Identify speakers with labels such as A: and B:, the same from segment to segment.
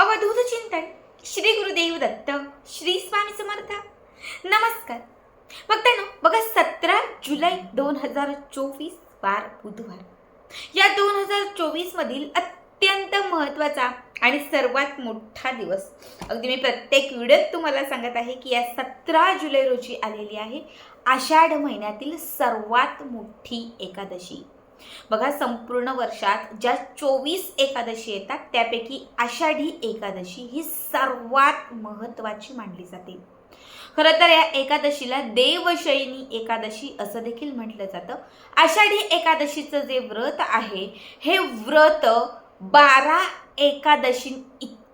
A: अवधूत चिंतन. श्री गुरुदेव दत्त श्री स्वामी समर्थ. नमस्कार. बघताना बघा सतरा जुलै दोन हजार चोवीस वार बुधवार. या दोन हजार चोवीस मधील अत्यंत महत्त्वाचा आणि सर्वात मोठा दिवस. अगदी मी प्रत्येक व्हिडिओत तुम्हाला सांगत आहे की या सतरा जुलै रोजी आलेली आहे आषाढ महिन्यातील सर्वात मोठी एकादशी. बघा संपूर्ण वर्षात ज्या चोवीस एकादशी येतात त्यापैकी आषाढी एकादशी ही सर्वात महत्त्वाची मानली जाते. खरं तर या एकादशीला देवशयनी एकादशी असं देखील म्हटलं जातं. आषाढी एकादशीचं जे व्रत आहे हे व्रत बारा एकादशी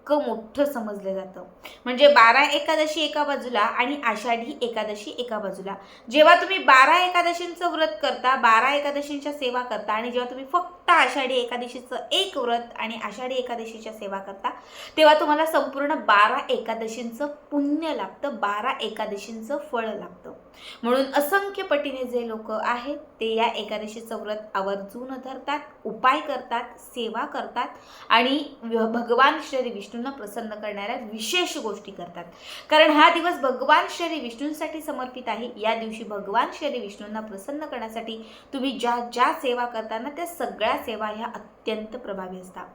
A: इतकं मोठं समजलं जातं. म्हणजे बारा एकादशी एका बाजूला आणि आषाढी एकादशी एका बाजूला. जेव्हा तुम्ही बारा एकादशींचं व्रत करता बारा एकादशींच्या सेवा करता आणि जेव्हा तुम्ही फक्त आषाढी एकादशीचं एक व्रत आणि आषाढी एकादशीच्या सेवा करता तेव्हा तुम्हाला संपूर्ण बारा एकादशींचं पुण्य लागतं बारा एकादशींचं फळ लागतं म्हणून असंख्य पटीने जे लोक आहेत ते या एकादशीचं व्रत आवर्जून धरतात उपाय करतात सेवा करतात आणि भगवान श्री विष्णूंना प्रसन्न करणाऱ्या विशेष गोष्टी करतात. कारण हा दिवस भगवान श्री विष्णूंसाठी समर्पित आहे. या दिवशी भगवान श्री विष्णूंना प्रसन्न करण्यासाठी तुम्ही ज्या ज्या सेवा करताना त्या सगळ्या सेवा ह्या अत्यंत प्रभावी असतात.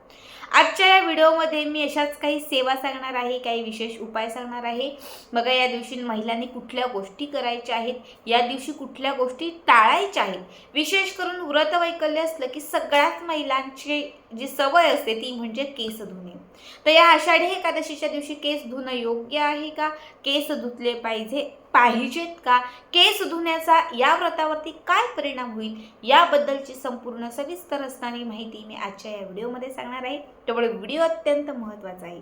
A: आजच्या या व्हिडिओमध्ये मी अशाच काही सेवा सांगणार आहे काही विशेष उपाय सांगणार आहे. बघा या दिवशी महिलांनी कुठल्या गोष्टी करायच्या आहेत. या दिवशी कुठल्या गोष्टी टाळायच्या आहेत? विशेष करून व्रत वैकल्य असलं की सगळ्याच महिलांचे जी सवय असते ती म्हणजे केस धुणे. तर या आषाढी एकादशीच्या दिवशी केस धुणं योग्य आहे का? केस धुतले पाहिजे पाहिजेत का? केस धुण्याचा या व्रतावरती काय परिणाम होईल? याबद्दलची संपूर्ण सविस्तर असणारी माहिती मी आजच्या या व्हिडिओमध्ये सांगणार आहे. त्यामुळे व्हिडिओ अत्यंत महत्त्वाचा आहे.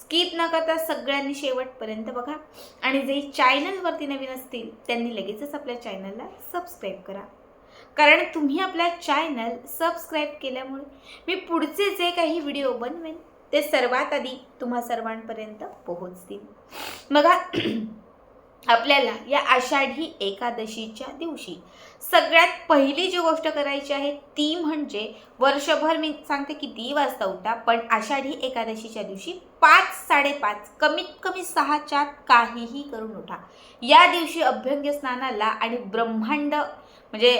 A: स्किप न करता सगळ्यांनी शेवटपर्यंत बघा. आणि जे चॅनलवरती नवीन असतील त्यांनी लगेचच आपल्या चॅनलला सबस्क्राईब करा. कारण तुम्ही आपल्या चॅनल सबस्क्राईब केल्यामुळे मी पुढचे जे काही व्हिडिओ बनवेन ते सर्वात आधी तुम्हा सर्वांपर्यंत पोहोचतील. बघा आपल्याला या आषाढी एकादशीच्या दिवशी सगळ्यात पहिली जी गोष्ट करायची आहे ती म्हणजे वर्षभर मी सांगते किती वाजता उठा पण आषाढी एकादशीच्या दिवशी पाच साडेपाच कमीत कमी सहाच्या काहीही करून उठा. या दिवशी अभ्यंग स्नानाला आणि ब्रह्मांड म्हणजे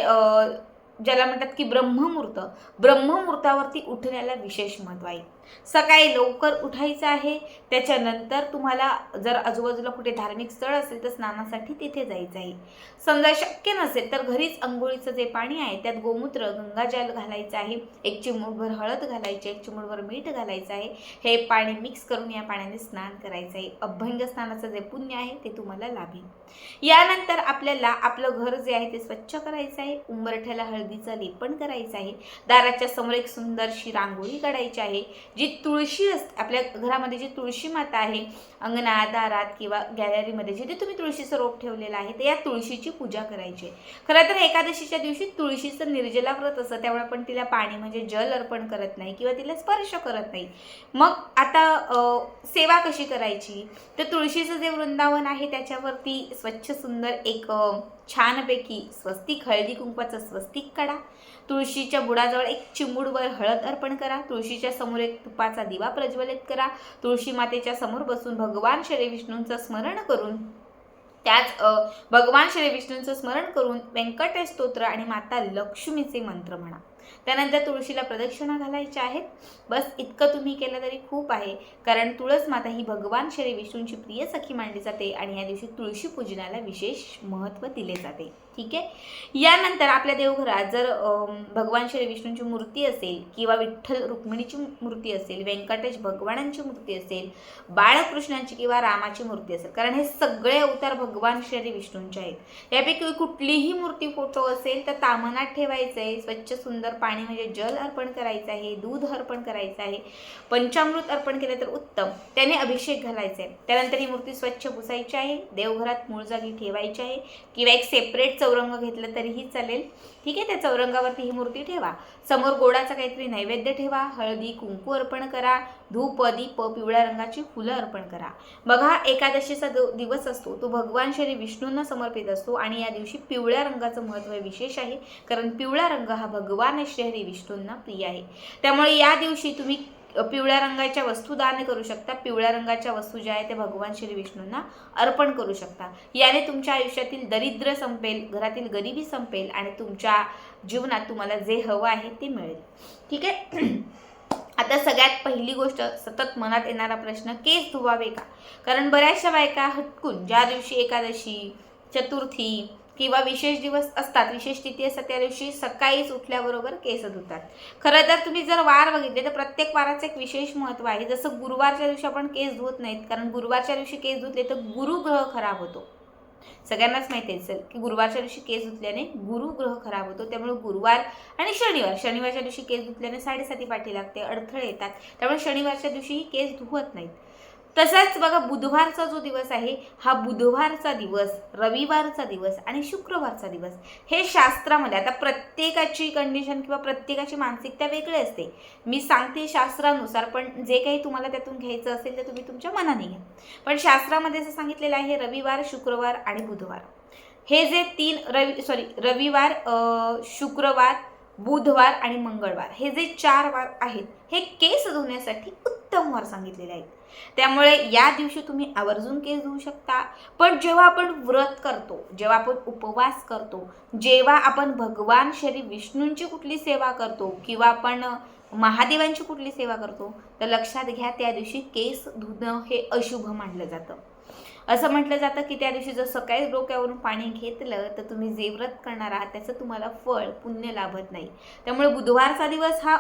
A: ज्याला म्हणतात की ब्रह्ममुहूर्त. ब्रह्ममुहूर्तावरती उठण्याला विशेष महत्त्व आहे. सकाळी लवकर उठायचं आहे. त्याच्यानंतर तुम्हाला जर आजूबाजूला कुठे धार्मिक स्थळ असेल तर स्नानासाठी तिथे जायचं आहे. समजा शक्य नसेल तर घरीच अंघोळीचं जे पाणी आहे त्यात गोमूत्र गंगाजल घालायचं आहे. एक चिमूटभर हळद घालायची एक चिमूटभर मीठ घालायचं आहे. हे पाणी मिक्स करून या पाण्याने स्नान करायचं आहे. अभ्यंग स्नानाचं जे पुण्य आहे ते तुम्हाला लाभेल. यानंतर आपल्याला आपलं घर जे आहे ते स्वच्छ करायचं आहे. उंबरठ्याला हळदीचं लेपन करायचं आहे. दाराच्या समोर एक सुंदरशी रांगोळी काढायची आहे. जी तुळशी असते आपल्या घरामध्ये जी तुळशी माता आहे अंगणात दारात किंवा गॅलरीमध्ये जिथे तुम्ही तुळशीचं रोप ठेवलेलं आहे तर या तुळशीची पूजा करायची आहे. खरं तर एकादशीच्या दिवशी तुळशीचं निर्जला व्रत असतं त्यामुळे आपण तिला पाणी म्हणजे जल अर्पण करत नाही किंवा तिला स्पर्श करत नाही. मग आता सेवा कशी करायची? तर तुळशीचं जे वृंदावन आहे त्याच्यावरती स्वच्छ सुंदर एक छानपैकी स्वस्तिक हळदी कुंकवाचं स्वस्तिक काढा. तुळशीच्या बुडाजवळ एक चिमूडवर हळद अर्पण करा. तुळशीच्या समोर एक तुपाचा दिवा प्रज्वलित करा. तुळशी मातेच्या समोर बसून भगवान श्री विष्णूंचं स्मरण करून त्याच भगवान श्री विष्णूंचं स्मरण करून व्यंकटेश स्तोत्र आणि माता लक्ष्मीचे मंत्र म्हणा. त्यानंतर तुळशीला प्रदक्षिणा घालायच्या आहेत. बस इतकं तुम्ही केलं तरी खूप आहे. कारण तुळस माता ही भगवान श्री विष्णूंची प्रिय सखी मानली जाते आणि या दिवशी तुळशी पूजनाला विशेष महत्त्व दिले जाते. ठीक आहे? यानंतर आपल्या देवघरात जर भगवान श्री विष्णूंची मूर्ती असेल किंवा विठ्ठल रुक्मिणीची मूर्ती असेल व्यंकटेश भगवानांची मूर्ती असेल बाळकृष्णांची किंवा रामाची मूर्ती असेल कारण हे सगळे अवतार भगवान श्री विष्णूंचे आहेत. यापैकी कुठलीही मूर्ती फोटो असेल तर तामनात ठेवायचं आहे स्वच्छ सुंदर पाणी म्हणजे जल अर्पण करायचं आहे दूध अर्पण करायचं आहे पंचामृत अर्पण केलं तर उत्तम. त्याने अभिषेक घालायचा. आहे त्यानंतर ही मूर्ती स्वच्छ पुसायची आहे देवघरात मूळ जागी ठेवायची आहे. किंवा एक सेपरेट चौरंग घेतलं तरीही चालेल. ठीक आहे त्या चौरंगावरती ही मूर्ती ठेवा. समोर गोडाचा काहीतरी नैवेद्य ठेवा. हळदी कुंकू अर्पण करा. धूप दीप पिवळ्या रंगाची फुलं अर्पण करा. बघा एकादशीचा जो दिवस असतो. तो भगवान श्री विष्णूंना समर्पित असतो आणि या दिवशी पिवळ्या रंगाचं महत्त्व विशेष आहे. कारण पिवळा रंग हा भगवान श्री विष्णूंना प्रिय आहे. त्यामुळे या दिवशी तुम्ही पिवळ्या रंगाच्या वस्तू दान करू शकता. पिवळ्या रंगाच्या वस्तू ज्या आहेत ते भगवान श्री विष्णूंना अर्पण करू शकता. याने तुमच्या आयुष्यातील दरिद्र संपेल घरातील गरिबी संपेल आणि तुमच्या जीवनात तुम्हाला जे हवं आहे ते मिळेल. ठीक आहे? आता सगळ्यात पहिली गोष्ट सतत मनात येणारा प्रश्न केस धुवावे का? कारण बऱ्याचशा बायका हटकून ज्या दिवशी एकादशी चतुर्थी किंवा विशेष दिवस असतात विशेष तिथी असतात त्या दिवशी सकाळीच उठल्याबरोबर केस धुतात. खरं तर तुम्ही जर वार बघितले तर प्रत्येक वाराचं एक विशेष महत्त्व आहे. जसं गुरुवारच्या दिवशी आपण केस धुवत नाहीत कारण गुरुवारच्या दिवशी केस धुतले तर गुरुग्रह खराब होतो. सगळ्यांनाच माहिती असेल की गुरुवारच्या दिवशी केस धुतल्याने गुरुग्रह खराब होतो. त्यामुळे गुरुवार आणि शनिवार शनिवारच्या दिवशी केस धुतल्याने साडेसाती पाठी लागते अडथळे येतात. त्यामुळे शनिवारच्या दिवशीही केस धुवत नाहीत. तसाच बघा बुधवारचा जो दिवस आहे हा बुधवारचा दिवस रविवारचा दिवस आणि शुक्रवारचा दिवस हे शास्त्रामध्ये आता प्रत्येकाची कंडिशन किंवा प्रत्येकाची मानसिकता वेगळी असते. मी सांगते शास्त्रानुसार पण जे काही तुम्हाला त्यातून घ्यायचं असेल ते तुम्ही तुमच्या मनाने घ्या. पण शास्त्रामध्ये असं सांगितलेलं आहे रविवार शुक्रवार आणि बुधवार. हे जे तीन रवि सॉरी रविवार शुक्रवार बुधवार आणि मंगळवार. हे जे चार वार आहेत हे केस धुण्यासाठी उत्तम वार सांगितलेले आहेत. त्यामुळे या दिवशी तुम्ही आवर्जून केस धुवू शकता. पण जेव्हा आपण व्रत करतो जेव्हा आपण उपवास करतो जेव्हा आपण भगवान श्री विष्णूंची कुठली सेवा करतो किंवा आपण महादेवांची कुठली सेवा करतो तर लक्षात घ्या त्या दिवशी केस धुणं हे अशुभ मानलं जातं. असं म्हटलं जातं की त्या दिवशी जर सकाळी डोक्यावरून पाणी घेतलं तर तुम्ही जे व्रत करणार आहात त्याचं तुम्हाला फळ पुण्य लाभत नाही. त्यामुळे बुधवारचा दिवस हा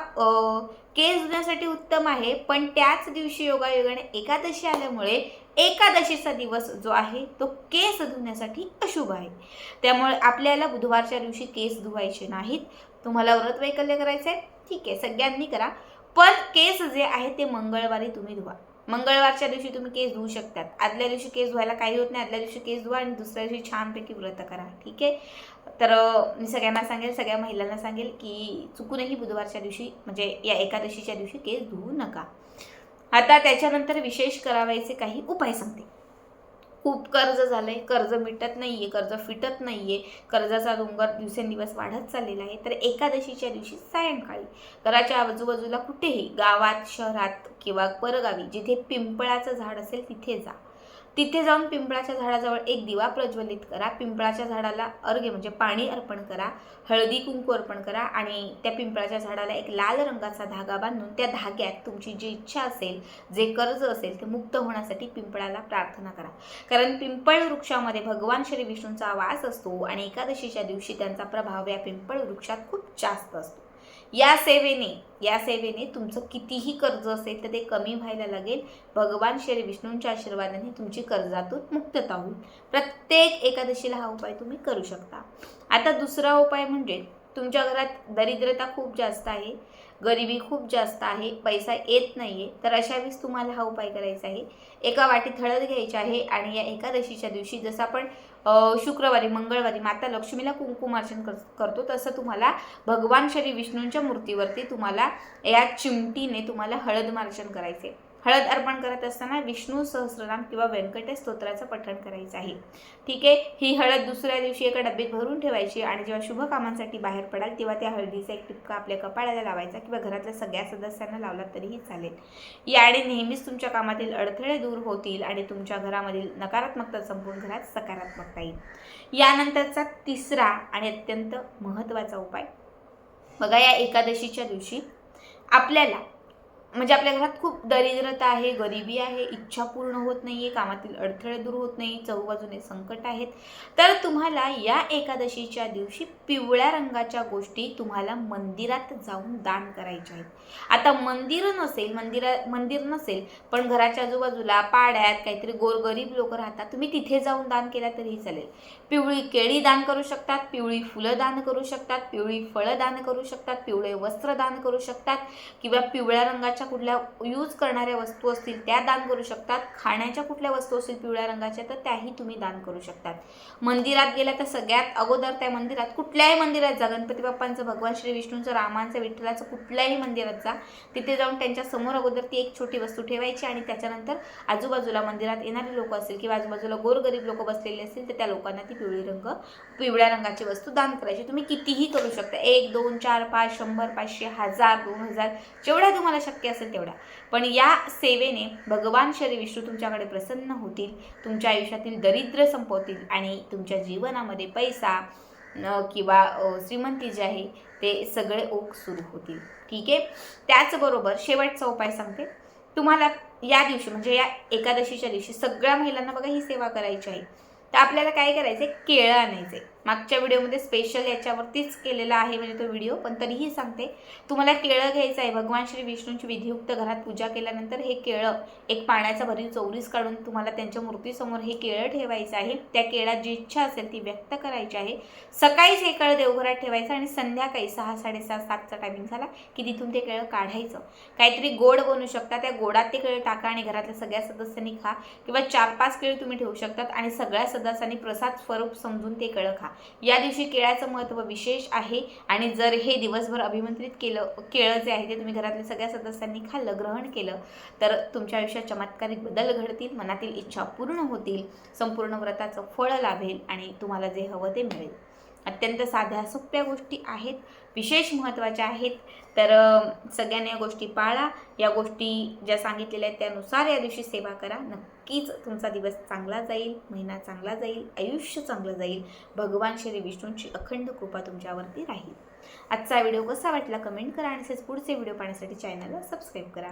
A: केस धुण्यासाठी उत्तम आहे. पण त्याच दिवशी योगायोगाने एकादशी आल्यामुळे एकादशीचा दिवस जो आहे तो केस धुण्यासाठी अशुभ आहे. त्यामुळे आपल्याला बुधवारच्या दिवशी केस धुवायचे नाहीत. तुम्हाला व्रत वैकल्य करायचं आहे ठीक आहे सगळ्यांनी करा. पण केस जे आहे ते मंगळवारी तुम्ही धुवा. मंगळवारच्या दिवशी तुम्ही केस धुवू शकतात. आदल्या दिवशी केस धुवायला काही होत नाही. आदल्या दिवशी केस धुवा आणि दुसऱ्या दिवशी छानपैकी व्रत करा. ठीक आहे? तर मी सगळ्यांना सांगेल सगळ्या महिलांना सांगेल की चुकूनही बुधवारच्या दिवशी म्हणजे या एकादशीच्या दिवशी केस धुवू नका. आता त्याच्यानंतर विशेष करावायचे काही उपाय सांगते. खूप कर्ज झालंय. कर्ज मिटत नाहीये कर्ज फिटत नाहीये. कर्जाचा डोंगर दिवसेंदिवस वाढत चाललेला आहे. तर एकादशीच्या दिवशी सायंकाळी घराच्या आजूबाजूला कुठेही गावात शहरात किंवा परगावी जिथे पिंपळाचं झाड असेल तिथे जा. तिथे जाऊन पिंपळाच्या झाडाजवळ एक दिवा प्रज्वलित करा. पिंपळाच्या झाडाला अर्घ्य म्हणजे पाणी अर्पण करा. हळदी कुंकू अर्पण करा आणि त्या पिंपळाच्या झाडाला एक लाल रंगाचा धागा बांधून त्या धाग्यात तुमची जी इच्छा असेल जे कर्ज असेल ते मुक्त होण्यासाठी पिंपळाला प्रार्थना करा. कारण पिंपळ वृक्षामध्ये भगवान श्री विष्णूंचा वास असतो आणि एकादशीच्या दिवशी त्यांचा प्रभाव या पिंपळ वृक्षात खूप जास्त असतो. या सेवेने या सेवेने तुमचं कितीही कर्ज असेल तर ते कमी व्हायला लागेल. भगवान श्री विष्णूंच्या आशीर्वादाने तुमची कर्जातून मुक्तता होईल. प्रत्येक एकादशीला हा उपाय तुम्ही करू शकता. आता दुसरा उपाय म्हणजे तुमच्या घरात दरिद्रता खूप जास्त आहे गरिबी खूप जास्त आहे पैसा येत नाहीये तर अशा वेळेस तुम्हाला हा उपाय करायचा आहे. एका वाटीत हळद घ्यायची आहे आणि या एकादशीच्या दिवशी जसं आपण शुक्रवारी मंगळवारी माता लक्ष्मीला कुंकुमार्चन कर करतो. तसं तुम्हाला भगवान श्री विष्णूंच्या मूर्तीवरती तुम्हाला या चिमटीने तुम्हाला हळद मार्चन करायचे हळद अर्पण करत असताना विष्णू सहस्रनाम किंवा व्यंकटेश स्तोत्राचं पठण करायचं आहे. ठीक आहे ही हळद दुसऱ्या दिवशी एका डब्यात भरून ठेवायची आणि जेव्हा शुभ कामांसाठी बाहेर पडाल तेव्हा त्या हळदीचा एक टिपका आपल्या कपाळाला लावायचा किंवा घरातल्या सगळ्या सदस्यांना लावला तरीही चालेल. याने नेहमीच तुमच्या कामातील अडथळे दूर होतील आणि तुमच्या घरामधील नकारात्मकता संपूर्ण घरात सकारात्मकता येईल. यानंतरचा तिसरा आणि अत्यंत महत्त्वाचा उपाय. बघा या एकादशीच्या दिवशी आपल्याला म्हणजे आपल्या घरात खूप दरिद्रता आहे गरिबी आहे इच्छा पूर्ण होत नाही आहे कामातील अडथळे दूर होत नाही चहूबाजूने संकट आहेत. तर तुम्हाला या एकादशीच्या दिवशी पिवळ्या रंगाच्या गोष्टी तुम्हाला मंदिरात जाऊन दान करायच्या आहेत. आता मंदिर नसेल मंदिरा मंदिर नसेल पण घराच्या आजूबाजूला पाड्यात काहीतरी गोरगरीब लोक राहतात तुम्ही तिथे जाऊन दान केला तरीही चालेल. पिवळी केळी दान करू शकतात पिवळी फुलं दान करू शकतात पिवळी फळं दान करू शकतात पिवळे वस्त्र दान करू शकतात किंवा पिवळ्या रंगाच्या कुठल्या यूज करणाऱ्या वस्तू असतील त्या दान करू शकतात. खाण्याच्या कुठल्या वस्तू असतील पिवळ्या रंगाच्या तर त्याही तुम्ही दान करू शकतात. मंदिरात गेल्या तर सगळ्यात अगोदर त्या मंदिरात कुठल्याही मंदिरात जा. गणपती बाप्पांचं भगवान श्री विष्णूंचं रामांचं विठ्ठलाचं कुठल्याही मंदिरात जा. तिथे जाऊन त्यांच्यासमोर अगोदर ती एक छोटी वस्तू ठेवायची आणि त्याच्यानंतर आजूबाजूला मंदिरात येणारे लोक असतील किंवा आजूबाजूला गोरगरीब लोक बसलेले असतील तर त्या लोकांना ती पिवळी रंग पिवळ्या रंगाची वस्तू दान करायची. तुम्ही कितीही करू शकता. एक दोन चार पाच शंभर पाचशे हजार दोन हजार जेवढ्या तुम्हाला शक्य असेल तेवढा पण या सेवेने भगवान श्री विष्णू तुमच्याकडे प्रसन्न होतील तुमच्या आयुष्यातील दरिद्र संपवतील आणि तुमच्या जीवनामध्ये पैसा किंवा श्रीमंती जी आहे ते सगळे ओघ सुरू होतील. ठीक आहे? त्याचबरोबर शेवटचा उपाय सांगते. तुम्हाला या दिवशी म्हणजे या एकादशीच्या दिवशी सगळ्या महिलांना बघा ही सेवा करायची आहे. तर आपल्याला काय करायचं आहे केळं आणायचे मागच्या व्हिडिओमध्ये स्पेशल याच्यावरतीच केलेला आहे म्हणजे तो व्हिडिओ पण तरीही सांगते. तुम्हाला केळं घ्यायचं आहे भगवान श्री विष्णूंची विधियुक्त घरात पूजा केल्यानंतर हे केळं एक पाण्याचा भरीव चौरीस काढून तुम्हाला त्यांच्या मूर्तीसमोर हे केळं ठेवायचं आहे. त्या केळात जी इच्छा असेल ती व्यक्त करायची आहे. सकाळीच हे केळं देवघरात ठेवायचं आणि संध्याकाळी सहा साडेसहा सातचा टायमिंग झाला की तिथून ते केळं काढायचं. काहीतरी गोड बनू शकता त्या गोडात ते केळं टाका आणि घरातल्या सगळ्या सदस्यांनी खा किंवा चार पाच केळी तुम्ही ठेवू शकतात आणि सगळ्या सदस्यांनी प्रसाद स्वरूप समजून ते केळं खा. या दिवशी केळ्याचं महत्त्व विशेष आहे. आणि जर हे दिवसभर अभिमंत्रित केलं केळं जे आहे ते तुम्ही घरातल्या सगळ्या सदस्यांनी खाल्लं ग्रहण केलं तर तुमच्या आयुष्यात चमत्कारिक बदल घडतील मनातील इच्छा पूर्ण होतील संपूर्ण व्रताचं फळ लाभेल आणि तुम्हाला जे हवं ते मिळेल. अत्यंत साध्या सोप्या गोष्टी आहेत विशेष महत्त्वाच्या आहेत. तर सगळ्यांनी या गोष्टी पाळा. या गोष्टी ज्या सांगितलेल्या आहेत त्यानुसार या दिवशी सेवा करा. नक्कीच तुमचा दिवस चांगला जाईल महिना चांगला जाईल आयुष्य चांगलं जाईल. भगवान श्री विष्णूंची अखंड कृपा तुमच्यावरती राहील. आजचा व्हिडिओ कसा वाटला कमेंट करा आणि तसेच पुढचे व्हिडिओ पाहण्यासाठी चॅनलला सबस्क्राईब करा.